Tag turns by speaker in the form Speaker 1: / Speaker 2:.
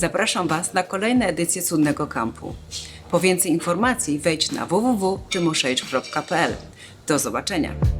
Speaker 1: zapraszam Was na kolejne edycje Cudnego Kampu. Po więcej informacji wejdź na www.tymoszewicz.pl. Do zobaczenia!